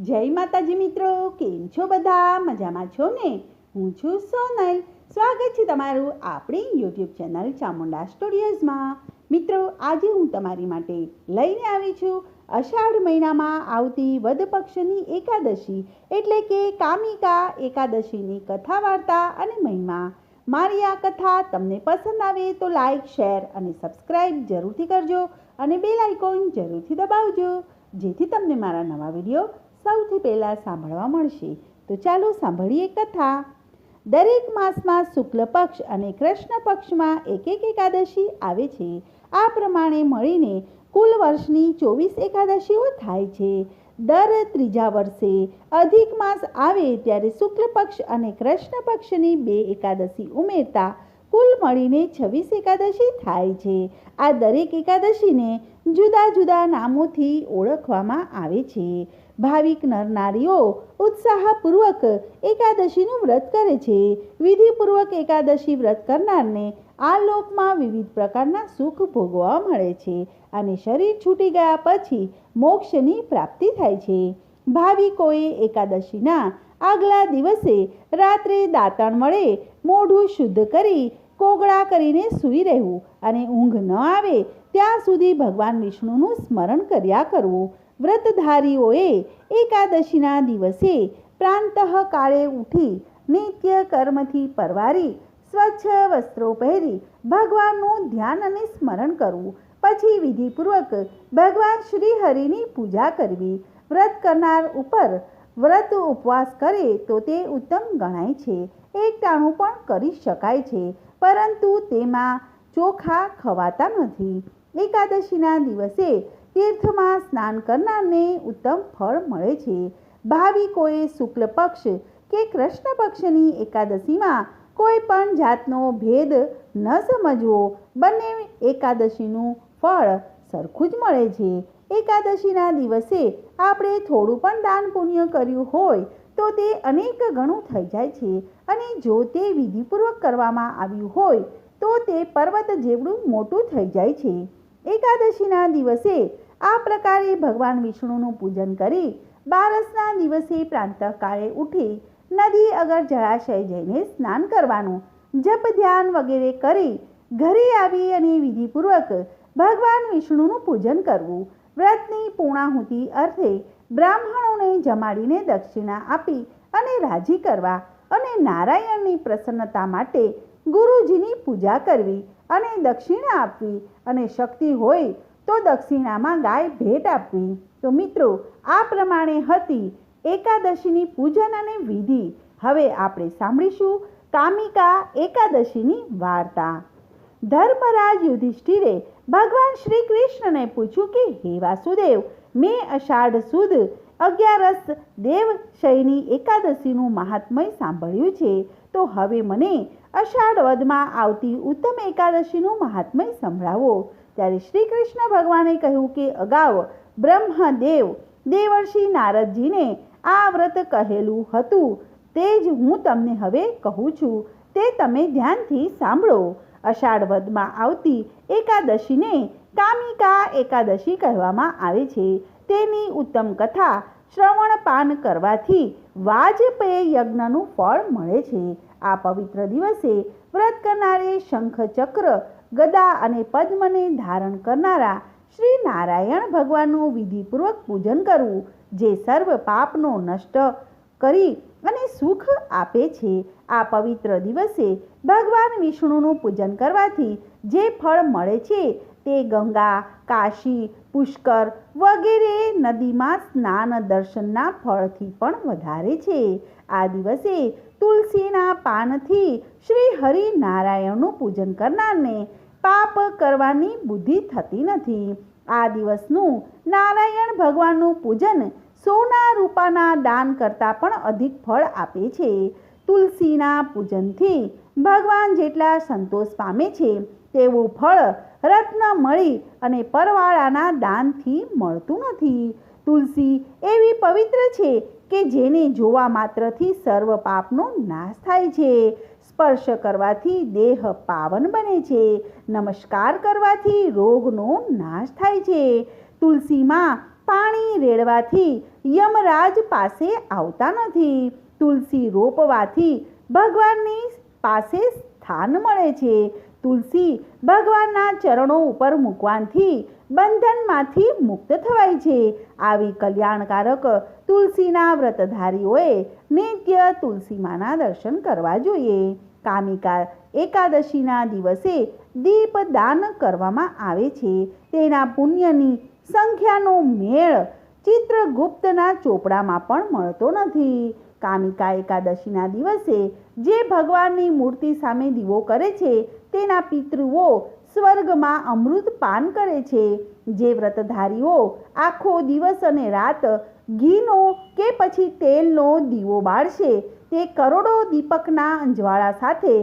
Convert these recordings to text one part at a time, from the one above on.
જય માતાજી મિત્રો, કેમ છો બધા? મજામાં છો ને? હું છું સોનલ. સ્વાગત છે તમારું આપણી યુટ્યુબ ચેનલ ચામુંડા સ્ટુડિયોઝમાં. મિત્રો, આજે હું તમારી માટે લઈને આવી છું અષાઢ મહિનામાં આવતી વદ પક્ષની એકાદશી, એટલે કે કામિકા એકાદશીની કથા વાર્તા અને મહિમા. મારી આ કથા તમને પસંદ આવે તો લાઈક, શેર અને સબસ્ક્રાઈબ જરૂરથી કરજો અને બેલ આઇકોન જરૂરથી દબાવજો. જેથી તમને મારા નવા વીડિયો સૌથી પહેલાં સાંભળવા મળશે. તો ચાલો સાંભળીએ કથા. દરેક માસમાં શુક્લ પક્ષ અને કૃષ્ણ પક્ષમાં એક એક એકાદશી આવે છે. આ પ્રમાણે મળીને કુલ વર્ષની ચોવીસ એકાદશીઓ થાય છે. દર ત્રીજા વર્ષે અધિક માસ આવે ત્યારે શુક્લ પક્ષ અને કૃષ્ણ પક્ષની બે એકાદશી ઉમેરતા કુલ મળીને છવ્વીસ એકાદશી થાય છે. આ દરેક એકાદશીને જુદા જુદા નામોથી ઓળખવામાં આવે છે. ભાવિક નરનારીઓ ઉત્સાહપૂર્વક એકાદશીનું વ્રત કરે છે. વિધિપૂર્વક એકાદશી વ્રત કરનારને આ લોકમાં વિવિધ પ્રકારના સુખ ભોગવા મળે છે અને શરીર છૂટી ગયા પછી મોક્ષની પ્રાપ્તિ થાય છે. ભાવિકોએ એકાદશીના આગલા દિવસે રાત્રે દાંતણ મળે, મોઢું શુદ્ધ કરી, કોગળા કરીને સૂઈ રહેવું અને ઊંઘ ન આવે, ત્યાં સુધી ભગવાન વિષ્ણુનું સ્મરણ કર્યા કરવું. વ્રતધારીઓએ એકાદશીના દિવસે પ્રાંતઃ કાળે ઉઠી નિત્ય કર્મથી પરવારી, સ્વચ્છ વસ્ત્રો પહેરી ભગવાનનું ધ્યાન અને સ્મરણ કરવું. પછી વિધિપૂર્વક ભગવાન શ્રી હરિની પૂજા કરવી. વ્રત કરનાર ઉપર વ્રત ઉપવાસ કરે તો તે ઉત્તમ ગણાય છે. એક ટાણું પણ કરી શકાય છે, પરંતુ તેમાં ચોખા ખવાતા નથી. એકાદશીના દિવસે તીર્થમાં સ્નાન કરનારને ઉત્તમ ફળ મળે છે. ભાવિકોએ શુક્લ પક્ષ કે કૃષ્ણ પક્ષની એકાદશીમાં કોઈ પણ જાતનો ભેદ ન સમજવો, બંને એકાદશીનું ફળ સરખું જ મળે છે. એકાદશીના દિવસે આપણે થોડું પણ દાન પુણ્ય કર્યું હોય તો તે અનેક ગણું થઈ જાય છે. અને જો તે વિધિપૂર્વક કરવામાં આવ્યું હોય તો તે પર્વત જેવડું મોટું થઈ જાય છે. એકાદશીના દિવસે આ પ્રકારે ભગવાન વિષ્ણુનું પૂજન કરી બારસના દિવસે પ્રાંતકાળે ઉઠી નદી અગર જળાશય જઈને સ્નાન કરવાનું, જપ ધ્યાન વગેરે કરી ઘરે આવી અને વિધિપૂર્વક ભગવાન વિષ્ણુનું પૂજન કરવું. વ્રતની પૂર્ણાહુતિ અર્થે બ્રાહ્મણોને જમાડીને દક્ષિણા આપી અને રાજી કરવા અને નારાયણની પ્રસન્નતા માટે ગુરુજીની પૂજા કરવી અને દક્ષિણા આપવી અને શક્તિ હોય તો દક્ષિણામાં ગાય ભેટ આપવી. તો મિત્રો, આ પ્રમાણે હતી એકાદશીની પૂજન અને વિધિ. હવે આપણે સાંભળીશું કામિકા એકાદશીની વાર્તા. ધર્મરાજ યુધિષ્ઠિરે ભગવાન શ્રી કૃષ્ણને પૂછ્યું કે, હે વાસુદેવ, મેં અષાઢ સુદ અગિયારસ દેવ શયની એકાદશીનું મહાત્મય સાંભળ્યું છે. તો હવે મને અષાઢ વદમાં આવતી ઉત્તમ એકાદશીનું મહાત્મય સંભળાવો. ત્યારે શ્રી કૃષ્ણ ભગવાને કહ્યું કે, અગાઉ બ્રહ્મદેવ દેવર્ષિ નારદજીને આ વ્રત કહેલું હતું. તે જ હું તમને હવે કહું છું. તે તમે ધ્યાનથી સાંભળો. અષાઢ વધમાં આવતી એકાદશીને કામિકા એકાદશી કહેવામાં આવે છે. તેની ઉત્તમ કથા શ્રવણપાન કરવાથી વાજપેય યજ્ઞનું ફળ મળે છે. આ પવિત્ર દિવસે વ્રત કરનારે શંખ ચક્ર ગદા અને પદ્મને ધારણ કરનારા શ્રી નારાયણ ભગવાનનું વિધિપૂર્વક પૂજન કરવું, જે સર્વ પાપનો નષ્ટ કરી અને સુખ આપે છે. આ પવિત્ર દિવસે ભગવાન વિષ્ણુનું પૂજન કરવાથી જે ફળ મળે છે તે ગંગા, કાશી, પુષ્કર વગેરે નદીમાં સ્નાન દર્શનના ફળથી પણ વધારે છે. આ દિવસે તુલસીના પાનથી શ્રી હરિનારાયણનું પૂજન કરનારને પાપ કરવાની બુદ્ધિ થતી નથી. આ દિવસનું નારાયણ ભગવાનનું પૂજન સોના રૂપાના દાન કરતાં પણ અધિક ફળ આપે છે. તુલસીના પૂજનથી ભગવાન જેટલા સંતોષ પામે છે, તેવું ફળ રત્ન મળી અને પરવાળાના દાનથી મળતું નથી. તુલસી એવી પવિત્ર છે કે જેને જોવા માત્રથી સર્વ પાપનો નાશ થાય છે. સ્પર્શ કરવાથી દેહ પાવન બને છે. નમસ્કાર કરવાથી રોગનો નાશ થાય છે. તુલસીમાં પાણી રેડવાથી યમરાજ પાસે આવતા નથી. તુલસી રોપવાથી ભગવાનની પાસે સ્થાન મળે છે. તુલસી ભગવાનના ચરણો ઉપર મૂકવાથી બંધનમાંથી મુક્ત થવાય છે. આવી કલ્યાણકારક તુલસીના વ્રતધારીઓએ નિત્ય તુલસીમાના દર્શન કરવા જોઈએ. કામિકા એકાદશીના દિવસે દીપદાન કરવામાં આવે છે. તેના પુણ્યની સંખ્યાનો મેળ ચિત્રગુપ્તના ચોપડામાં પણ મળતો નથી. કામિકા એકાદશીના દિવસે જે ભગવાનની મૂર્તિ સામે દીવો કરે છે, તેના પિતૃઓ સ્વર્ગમાં અમૃત પાન કરે છે. જે વ્રતધારીઓ આખો દિવસ અને રાત ઘીનો કે પછી તેલનો દીવો બાળશે, તે કરોડો દીપકના અંજવાળા સાથે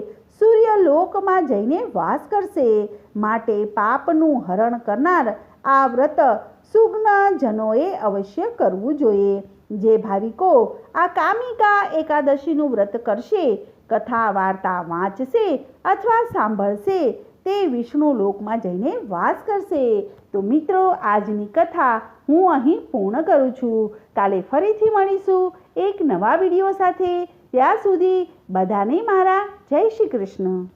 સૂર્યલોકમાં જઈને વાસ કરશે. માટે પાપનું હરણ કરનાર આ વ્રત સુજ્ઞજનોએ અવશ્ય કરવું જોઈએ. જે ભાવિકો આ કામિકા એકાદશીનું વ્રત કરશે કથા વાર્તા વાંચશે અથવા સાંભળશે, તે વિષ્ણુ લોકમાં જઈને વાસ કરશે. તો મિત્રો, આજની કથા હું અહીં પૂર્ણ કરું છું. કાલે ફરીથી મળીશું એક નવા વીડિયો સાથે. ત્યાં સુધી બધાને મારા જય શ્રી કૃષ્ણ.